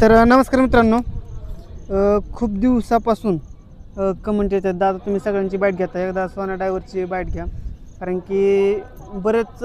तर नमस्कार मित्रांनो. खूप दिवसापासून कमेंट येतात. दादा तुम्ही सगळ्यांची बाईट घेता एकदा सोना ड्रायव्हरची बाईट घ्या. कारण की बरेच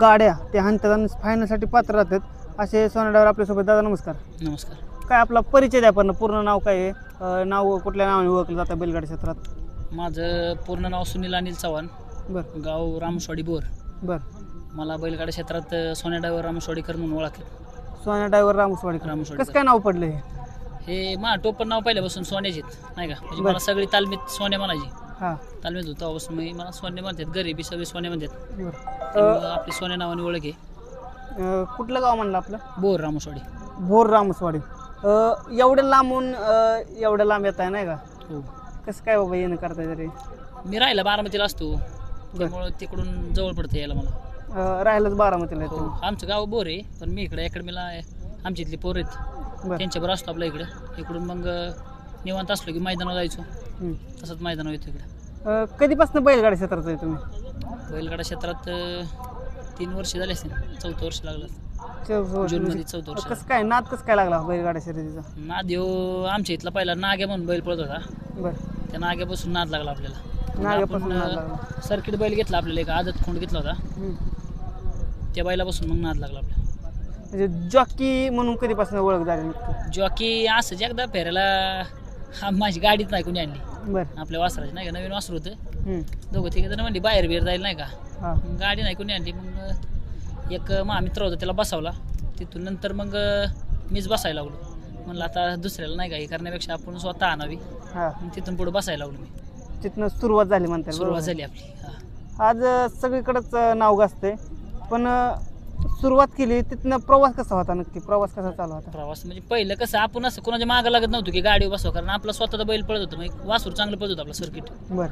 गाड्या हाणतात आणि फायनलसाठी पात्र राहतात. असे सोना ड्रायव्हर आपल्यासोबत. दादा नमस्कार. नमस्कार. काय आपला परिचय द्या पण. पूर्ण नाव काय आहे? नाव कुठल्या नावाने ओळखलं जातं बैलगाडी क्षेत्रात? माझं पूर्ण नाव सुनील अनिल चव्हाण. बरं. गाव रामसवाडी बोर. बरं. मला बैलगाड्या क्षेत्रात सोन्या ड्रायव्हर रामसवाडीकर म्हणून ओळखले. सोना ड्रायव्हर रामसवाडी रामसवाडीकर. कसं काय नाव पडलं हे हे मा टोपण नाव पहिल्यापासून सोन्याचीत नाही का? म्हणजे बरं. मला सगळी तालमीत सोन्या म्हणायची. हां. तालमीत होतो तेव्हापासून मी मला सोन्या म्हणतात घरी बी सगळे सोन्या म्हणतात. बरं. अ, त्यामुळं आपली सोन्या नावाने ओळख आहे. अ, कुठलं गाव म्हणलं आपलं? बोर रामसवाडी भोर रामसवाडी अ, एवढ्या लांबून अ, एवढ्या लांब येत आहे नाही का? हो. कसं काय बाबा येणं करताय तरी? मी राहिला बारामतीला असतो. त्यामुळं तिकडून जवळ पडतं यायला मला. अ, राहिलंच बारामतीला हो आमचं गाव बोर आहे पण मी इकडे अकॅडमीला आहे. आमची इथली पोरं आहेत. बरं. त्यांच्याबरोबर असतो आपल्या इकडं. इकडून मग अ, निवांत असलो की मैदानावर जायचो. हं. तसंच मैदानावर येतो इकडे. अ, कधीपासून बैलगाडी क्षेत्रात आहे तुम्ही? बैलगाडा क्षेत्रात अ, तीन वर्ष झाले असतील चौथं वर्ष लागलं. जूनमध्ये चौथं वर्ष कसं काय नाद कसं काय लागला बैलगाडी शर्यतीचा? नाद ह्यो आमच्या इथला पहिला नाग्या म्हणून बैल पळत होता. बरं. त्या नाग्यापासून नाद लागला आपल्याला. नाग्यापासून नाद लागला. सर्किट बैल घेतला आपल्याला एक आदत खोंड घेतला होता. हं. त्या बैलापासून मग नाद लागला आपल्याला म्हणजे जॉकी म्हणून कधीपासून ओळख झाली? जॉकी असंच एकदा फेरायला हा माझी गाडीत नाही कोणी आणली. बरं. आपल्या वासराची नाही का नवीन वासर होतं. दोघं तिघं जण म्हणली बाहेर बिहेर जाईल नाही का? हां. मग गाडी नाही कोणी आणली. मग एक मा मित्र होता त्याला बसावला. तिथून नंतर मग मीच बसायला लागलो. म्हणलं आता दुसऱ्याला नाही का हे करण्यापेक्षा आपण स्वतः आणावी. हां. मग तिथून पुढे बसायला लागलो मी. तिथनं सुरुवात झाली म्हणतात सुरुवात बरोबर. झाली आपली हा. आज अ, सगळीकडंच अ, नाव गाजते पण अ, सुरुवात केली तिथनं प्रवास कसा होता नक्की? प्रवास कसा चालू होता? प्रवास म्हणजे पहिलं कसं आपण असं कोणाच्या मागं लागत नव्हतो की गाडीवर बसवा कारण आपला स्वतःचा बैल पळत होतं मग वासूर चांगलं पळत होतं आपलं सर्किट बरं.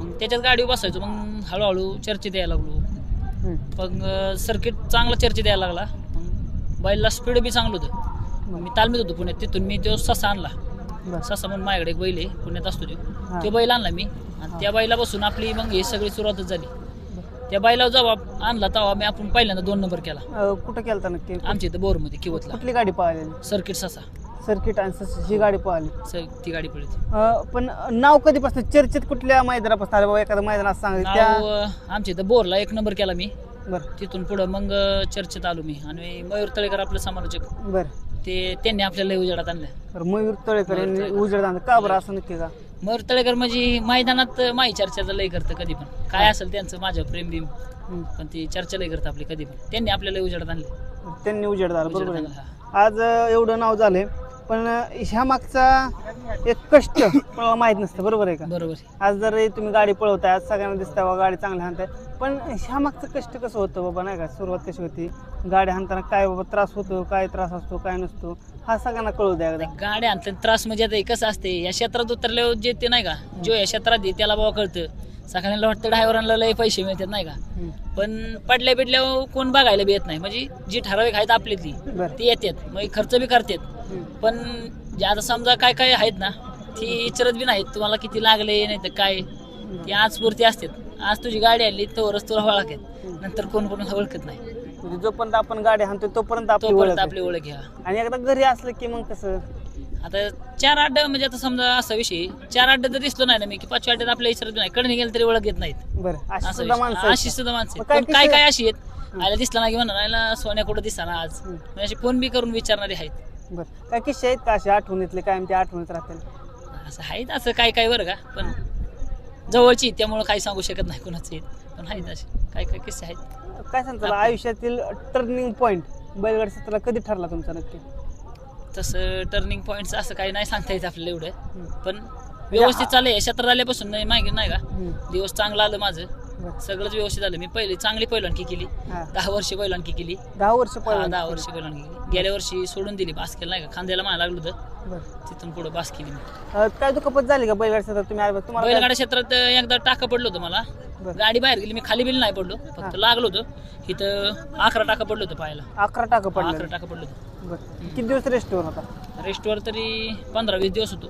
मग त्याच्यात गाडीवर बसायचो मग हळूहळू चर्चेत यायला लागलो. मग सर्किट चांगलं चर्चेत यायला लागला. मग बैलला स्पीड बी चांगलं होतं. मी तालमीत होतो पुण्यात तिथून मी तो ससा आणला. बरं. ससा म्हणून माझ्याकडे एक बैल आहे पुण्यात असतो तो. हां. तो बैल आणला मी. आणि त्या बैलापासून आपली मग ही सगळी सुरुवातच झाली. त्या बैलावर जेव्हा आणला तेव्हा मी आपण पहिल्यांदा दोन नंबर केला. अ, कुठं केलता नक्की? आमच्या इथं बोरमध्ये किवतला. कुठली गाडी पळालेली? सर्किट ससा. सर्किट आणि सस- ही गाडी पळाली. स- ती गाडी पळली. अ, पण नाव कधीपासून चर्चेत कुठल्या मैदानापासून आलं बाबा? एखादं मैदान असं सांगितलं त्या आमच्या इथं बोरला एक नंबर केला मी. बरं. तिथून पुढं मग अं, चर्चेत आलो मी. आणि मयूर तळेकर आपले समालोचक. बरं. ते त्यांनी आपल्याला उजेडात आणलं बरं मयूर तळेकर मयूर यांनी तळेकर. उजेड आणलं. का बरं असं नक्की का? मयूर तळेकर म्हणजे मैदानात माही चर्चा लय करतं कधी पण. काय असेल त्यांचं माझं प्रेम बिम. पण ती चर्चा लय करतं आपली कधी पण. त्यांनी आपल्याला उजेडात आणले. त्यांनी उजेड झाला बरोबर आहे. आज अ, एवढं नाव झालंय. पण ह्या मागचा एक कष्ट मला माहीत नसतं. बरोबर आहे का. बरोबर. आज जर तुम्ही गाडी पळवताय आज सगळ्यांना दिसतं बा गाडी चांगली हाणताय. पण ह्या मागचं कष्ट कसं होतं बाबा नाही का? सुरुवात कशी होती? गाडी हाणताना काय बाबा त्रास होतो काय त्रास असतो काय नसतो? हा सगळ्यांना कळू द्या एकदा. गाड्या आणतात त्रास म्हणजे आता हे कसं असते. या क्षेत्रात उतरल्यावर जे ते नाही का? जो या क्षेत्रात आहे त्याला बाबा कळतं. सगळ्यांना वाटतं ड्रायव्हरांना लय पैसे मिळतात नाही का. पण पडल्या बिडल्यावर कोण बघायला बी येत नाही. म्हणजे जी ठराविक आहेत बरं. ती येतात. मग खर्च बी करतात. पण जे आता समजा काय काय आहेत ना ती विचारत बी नाहीत. तुम्हाला किती लागले नाही तर काय? ती आजपुरती असतात. आज तुझी गाडी आली तोवरच तुला ओळखत नंतर कोण कोण ओळखत नाही. म्हणजे जोपर्यंत आपण गाडी हाणतो तोपर्यंत आपली ओळख तोपर्यंत आहे. आपली ओळख घ्या. आणि एकदा घरी असलं की मग कसं? आता चार अड्ड म्हणजे आता समजा असा विषय चार अड्ड जर दिसलो नाही ना मी की पाचव्या अड्ड्यात आपल्या विचारत नाही कडे गेलं तरी ओळख येत नाहीत. बरं अशी असं सुद्धा. माणसं आहेत. अशी सुद्धा माणसं मग आहेत. काय पण काय अशी आहेत? आयला दिसला नाही म्हणा आयला सोन्या कुठं दिसला ना आज? हं. म्हणजे अशी फोन बी करून विचारणारे आहेत. बरं. काय किस्से आहेत का असे आठवणीतले? कायम ते आठवणीत राहतील? असं आहेत असं काय काय बरं का? पण जवळची आहेत, त्यामुळं काही सांगू शकत नाही कोणाचे. पण आहेत असे. काय काय किस्से आहेत? काय सांगता आयुष्यातील टर्निंग पॉईंट बैलगाडी क्षेत्राला कधी ठरला तुमचा नक्की? तसं टर्निंग पॉईंट्स असं काही नाही सांगता येत आपल्याला एवढं. पण व्यवस्थित चाललंय. क्षेत्रात आल्यापासून नाही मागे नाही का. दिवस चांगला आलं माझं. बरं. सगळंच व्यवस्थित आलं. मी पहिली चांगली पहिलवानकी केली. हा. दहा वर्ष पहिलवानकी केली. दहा वर्ष हा. दहा वर्ष पहिलवानकी केली. गेल्या वर्षी सोडून दिली बास केलं नाही का? खांद्याला मला लागलं होतं. बरं. तिथून पुढे बास केली मी. अं, काय दुखापत झाली का बैलगाडी क्षेत्रात तुम्ही? आले- तुम्हाला काय- बैलगाड्या क्षेत्रात एकदा टाका पडलं होतं मला. बरं. गाडी बाहेर गेली मी खाली बिल नाही पडलो. फक्त. लागलो होतं. इथं अकरा टाका पडलं होतं पायाला. अकरा टाका अकरा पडले टाका पडलं होतं. किती दिवस रेस्टवर होता? रेस्टवर तरी पंधरा वीस दिवस होतो.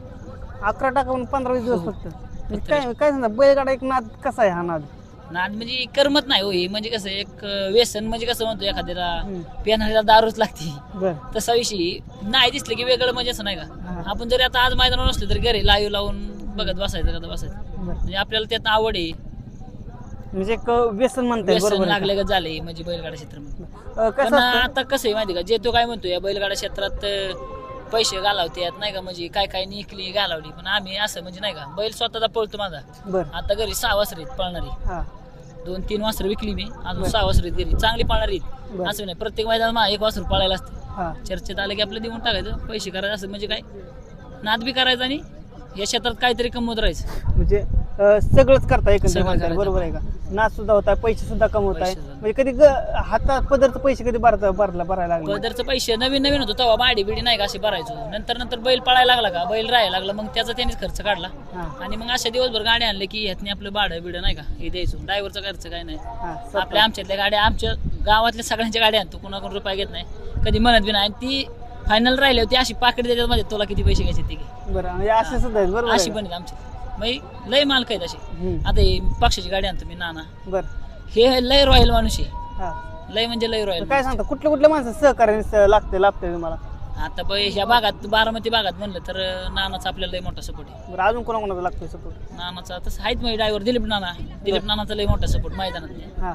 अकरा टाका पंधरा वीस दिवस हो. फक्त. फक्त काय काय सांगा बैलगाडा एक नाद कसा आहे हा नाद? नाद म्हणजे करमत नाही हो हे म्हणजे कसं एक व्यसन म्हणजे कसं म्हणतो एखाद्याला. पिणाऱ्याला दारूच लागते. तसा विषय नाही दिसलं की वेगळं म्हणजे असं नाही. का? आपण जरी आता आज मैदानावर नसलं तरी घरी लाईव्ह लावून बघत बसायचं का बसायचं. म्हणजे आपल्याला त्यात आवड आहे. म्हणजे एक व्यसन म्हणताय व्यसन लागले का झाले म्हणजे बैलगाडा क्षेत्रामध्ये. का? अं, पण आता कसं आहे माहिती का? जे तो काय म्हणतो या बैलगाडा क्षेत्रात पैसे घालावतात नाही का? म्हणजे काय काय निकली घालावली. पण आम्ही असं म्हणजे नाही का बैल स्वतःचा पळतो माझा. आता घरी सहा वासरीत पळणारी. दोन तीन वासरं विकली मी. अजून. सहा वासरीत घरी चांगली पळणारी. असं नाही प्रत्येक मैदानात मा- एक वासरू पळायला असते. हा. चर्चेत आलं की आपलं देऊन टाकायचं. पैसे करायचं असं म्हणजे काय? नाद बी करायचं आणि या क्षेत्रात काहीतरी कमवत राहायचं. म्हणजे अं, सगळंच करता एकंदर सगळं म्हणताय करायचं. बरोबर आहे का? नाच सुद्धा होता पैसे सुद्धा पैसे सुद्धा. म्हणजे कधी ग- हातात पदरचं पैसे कधी भरता भरला भरायला लागले? पदरचं पैसे नवीन नवीन होतो तेव्हा बाडी बिडी नाही का असे भरायचो. नंतर नंतर बैल पळायला लागला का? बैल राहायला लागला मग त्याचा त्यानेच खर्च काढला. हा. आणि मग अशा दिवसभर गाडी आणले की ह्यातनी आपलं भाडं बिडं नाही का? हे द्यायचो. ड्रायव्हरचा खर्च काय नाही. हा स्वतः. आपल्या आमच्यातल्या गाड्या आमच्या गावातल्या सगळ्यांच्या गाड्या आणतो. कोणाकडून रुपये घेत नाही. कधी म्हणत बी नाही. आणि ती फायनल राहिली होती अशी पाकिट देतात म्हणजे तुला किती पैसे घ्यायचे ते घे. बरं म्हणजे असे सुद्धा आहेत बरोबर अशी आहे. पण आहेत आमची मग लय मालक आहेत असे? हम्म. आता हे पक्षाची गाडी आणतो मी नाना. बरं. हे लय रॉयल माणूस आहे. हा. लय म्हणजे लय तर रॉयल काय सांगता कुठल्या कुठल्या माणसं सहकार्याने स- लागते लागते तुम्हाला? आता ब ह्या भागात बारामती भागात म्हणलं तर नानाचा आपल्याला लय मोठा सपोर्ट आहे. बरं अजून कोणाकोणाचा लागतोय सपोर्ट नानाचा तसं आहेत मग ड्रायव्हर दिलीप नाना. दिलीप नानाचा लय मोठा सपोर्ट मैदानात. हा.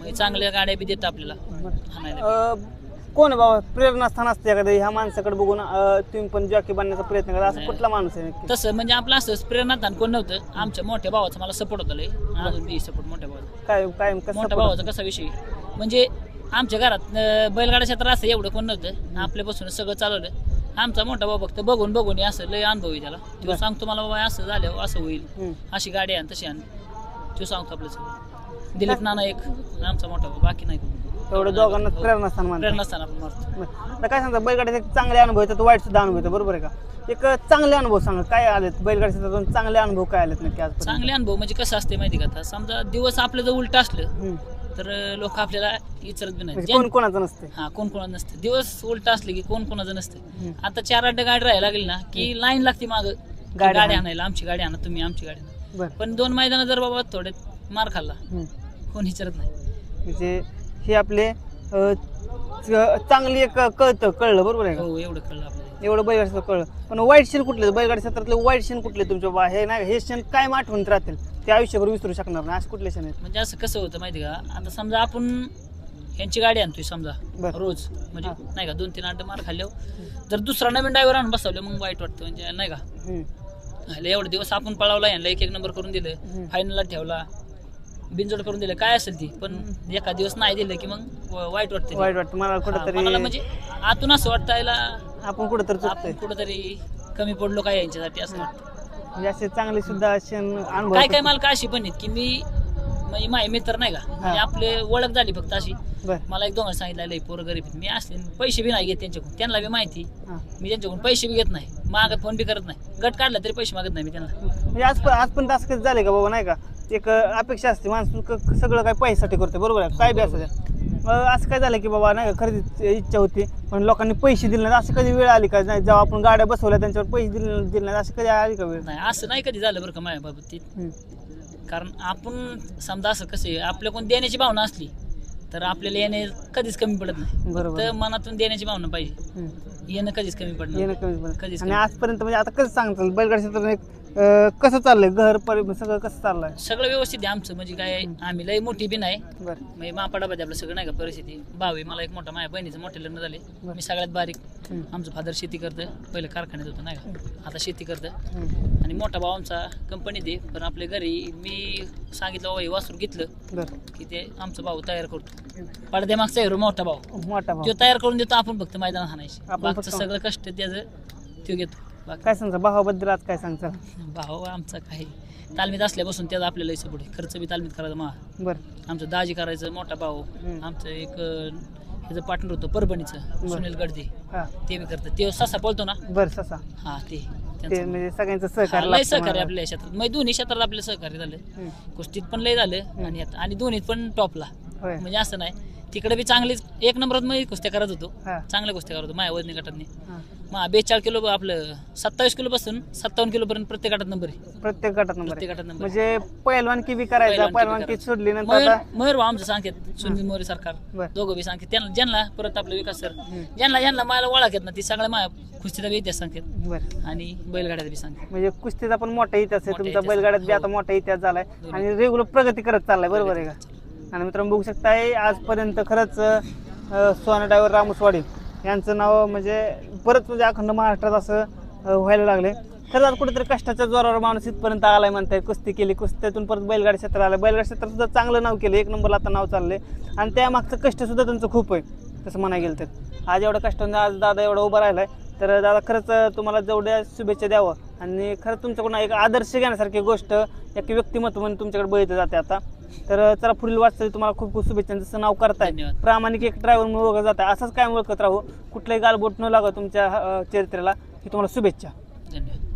मग चांगल्या गाड्या बी देतात आपल्याला. बरं. हाणायला अं, कोण बाबा प्रेरणास्थान असते एखादं? ह्या माणसाकडे बघून अं, तुम्ही पण जॉकी बनण्याचा प्रयत्न करा. असं. कुठला माणूस आहे नक्की? तसं म्हणजे आपलं असं प्रेरणादान कोण नव्हतं. आमच्या मोठ्या भावाचा मला सपोर्ट होता लय. अजून बी सपोर्ट मोठ्या भावाचा. काय काय कसं मोठ्या? भावाचा कसा विषय? म्हणजे आमच्या घरात अं, बैलगाडा क्षेत्र असं एवढं कोण नव्हतं. आपल्यापासून सगळं चालवलं. आमचा मोठा भाऊ फक्त बघून बघून हे असं लय अनुभव आहे त्याला. तो. सांगतो मला बाबा असं झालं असं होईल. हम्म. अशी गाडी आण तशी आण. तो सांगतो आपलं सगळं. दिलीप नाना एक आमचा मोठा भाऊ बाकी नाही कोण. एवढं दोघांना. प्रेरणास्थान मानतात. प्रेरणास्थान आपण मारतो बरं. आता काय सांगता बैलगाडीचे एक चांगले अनुभव येतात वाईट सुद्धा अनुभव येतात बरोबर आहे का? एक चांगले अनुभव सांगा काय आलेत? बैलगाडी क्षेत्रातून चांगले अनुभव काय आलेत नक्की आज चांगले अनुभव म्हणजे कसं असते माहिती का आता? समजा दिवस आपलं जर उलट असलं म्हणजे तर लोक आपल्याला विचारत बी नाही कोण कोणाचं नसते हा कोण कोणाचं नसतं दिवस उलट असले की कोण कोणाचं नसतं हम्म. आता चार आठ गाडी राहायला लागली ना की लाईन लागते माग. गाडी गाडी आणायला. आणायला आमची गाडी आणा तुम्ही आमची गाडी आणा. बरं. पण दोन मैदान जर बाबा थोडे मार खाल्ला हम्म. कोण विचारत नाही. म्हणजे हे आपले चांगली एक कळतं कळलं बरोबर आहे का? हो एवढं कळलं आपल्याला. एवढं बैलगाडी कळलं. पण वाईट क्षण कुठले? बैलगाडी क्षेत्रातले वाईट क्षण कुठले तुमच्या बा हे नाही हे क्षण काय आठवणीत राहतील. ते आयुष्यभर विसरू शकणार नाही. असे कुठले क्षण आहेत? म्हणजे असं कसं होतं माहिती का? आता समजा आपण यांची गाडी आणतोय समजा बरं. रोज. म्हणजे हा. नाही का दोन तीन आठ मार खाल्ल्यावर जर दुसरा नवीन ड्रायव्हर आणून बसवलं मग वाईट वाटतं. म्हणजे नाही का? हम्म. ह्याला एवढे दिवस आपण पळावला यांना एक एक नंबर करून दिलं. हम्म. फायनलला ठेवला. बिनजोड करून दिलं. काय असेल ती? पण एका दिवस नाही दिलं की मग वाईट वाटतं. वाईट वाटतं. मला कुठंतरी म्हणजे आतून असं वाटतं याला आपण कुठंतरी चुकतोय. कुठंतरी कमी पडलो काय यांच्यासाठी असं वाटतं. म्हणजे असे चांगले सुद्धा क्षण अनुभव काय काय मालक अशी पण आहेत की मी म्हणजे माझे मित्र नाही का? म्हणजे आपले ओळख झाली फक्त अशी. बर. मला एक दोघं सांगितलं पोरं गरीब आहेत. मी असले पैसे बी नाही घेत त्यांच्याकडून. त्यांना बी माहिती. हा. मी त्यांच्याकडून पैसे बी घेत नाही. मागत फोन बी करत नाही. गट काढला तरी पैसे मागत नाही मी त्यांना. म्हणजे आज पण आज पण असं कधी झालंय का बाबा नाही का? एक अपेक्षा असते माणूस क- सगळं काय पैशासाठी करते बरोबर आहे? काय बी असं मग असं काय झालं की बाबा नाही का खरेदी इच्छा होती पण लोकांनी पैसे दिले नाही असं कधी वेळ आली का? नाही जेव्हा आपण गाड्या बसवल्या त्यांच्यावर पैसे दिले दिले नाही अशी कधी आली का वेळ? नाही असं नाही कधी झालं बरं का माझ्या बाबतीत हम्म. कारण आपण समजा असं कसं आहे आपल्या कोण देण्याची भावना असली तर आपल्याला येणे कधीच कमी पडत नाही. बरोबर. तर मनातून देण्याची भावना पाहिजे. हम्म. येणं कधीच कमी पडणार येणं नाही. कमी पडलं. कधीच आणि कमी. आजपर्यंत म्हणजे आता कसं सांगता बैलगाडी क्षेत्रात एक अं, कसं चाललंय? घर परि सगळं कसं चाललंय? सगळं व्यवस्थित आहे आमचं. म्हणजे काय आम्ही लय मोठी बी नाही बरं. म्हणजे मापाडा पाहिजे आपलं सगळं नाही का परिस्थिती. भाऊ आहे मला एक मोठा माझ्या बहिणीचं मोठे लग्न झाले मी सगळ्यात बारीक. हम्म. आमचं फादर शेती करतं. पहिलं कारखान्यात होतं नाही का. आता शेती करतं. हम्म. आणि मोठा भाऊ आमचा कंपनीत आहे पण आपल्या घरी मी सांगितलं बाबा हे वासरू घेतलं बरं. की ते आमचा भाऊ तयार करतो. पडद्यामागचा हिरो मोठा भाऊ. मोठा भाऊ. तो तयार करून देतो आपण फक्त मैदानात हाणायची. आपण बाकीचं फक्त- सगळं कष्ट त्याचं तो घेतो. काय सांगता? भावाबद्दल आज काय सांगता? भाऊ आमचा काही तालमीत असल्यापासून त्याचा आपल्याला सपोर्ट आहे. खर्च बी तालमीत करायचा मा. बरं. आमचं दाजी करायचं मोठा भाऊ. हम्म. आमचं एक अं, ह्याचं पार्टनर होतं परभणीचं सुनील गडदे हा. ते बी करतं ते ससा बोलतो ना? बरं ससा. हा ते. ते त्यांचं. म्हणजे सगळ्यांचं हा, सहकार्य लय लागतं सहकार्य. आपल्या क्षेत्रात. म्हणजे दोन्ही क्षेत्रात आपलं सहकार्य झालं. हम्म. कुस्तीत पण लय झालं आणि यात आणि दोन्हीत पण टॉपला होय. म्हणजे असं नाही. तिकडे बी चांगलीच एक नंबरात मी कुस्त्या करत होतो. हा. चांगल्या कुस्त्या करत होतो माझ्या वजनी गटातनी. हा. मग बेचाळीस किलो आपलं सत्तावीस किलो पासून सत्तावन्न किलो पर्यंत प्रत्येक गटात नंबर आहे. प्रत्येक गटात नंबर. प्रत्येक गटात नंबर म्हणजे पहिलवानकी बी करायचा पहिलवानकी बी पहिलवानकी करायचं. सोडली नंतर मयूर आता मयूर भाऊ आमचं सांगतात सुनील मोरे सरकार. बर. दोघं बी सांगतात. त्यांना ज्यांना परत आपलं विकास सर हम्म. ज्यांना ज्यांना मला ओळख आहेत ना ती सगळ्या माझ्या कुस्तीचा बी इतिहास सांगतात. बर. आणि बैलगाड्याचा बी सांगतात. म्हणजे कुस्तीचा पण मोठा इतिहास आहे मोठा तुमचा. इतिहास बैलगाड्यात बी आहे. आता मोठा इतिहास झालाय. आणि रेग्युलर प्रगती करत चाललाय. बरोबर आहे का? आणि मित्रांनो बघू शकताय आजपर्यंत खरंच सोना ड्रायव्हर रामुसवाडी यांचं नाव म्हणजे परत म्हणजे अखंड महाराष्ट्रात असं व्हायला लागले खरंच आज कुठेतरी कष्टाच्या जोरावर माणूस इथपर्यंत आलाय म्हणताय कुस्ती केली कुस्त्यातून परत बैलगाडी क्षेत्र आलं बैलगाडी क्षेत्रात सुद्धा चांगलं नाव केलं एक नंबरला आता नाव चाललंय. आणि त्या मागचं कष्ट सुद्धा त्यांचं खूप आहे तसं म्हणाय गेलं तर. आज एवढं कष्टाने म्हणजे आज दादा एवढा उभा राहिलाय तर दादा खरंच तुम्हाला जेवढ्या शुभेच्छा द्यावं. आणि खरंच तुमच्याकडून एक आदर्श घेण्यासारखी गोष्ट एक व्यक्तिमत्व म्हणून तुमच्याकडे बघितलं जाते आता. तर चला पुढील वाटचाली तुम्हाला खूप खूप शुभेच्छा. जसं नाव करताय धन्यवाद. प्रामाणिक एक ड्रायव्हर म्हणून ओळखत जात आहे असंच काय ओळखत राहू. कुठलंही गालबोट न लागत तुमच्या अं, चरित्र्याला ही तुम्हाला शुभेच्छा. धन्यवाद.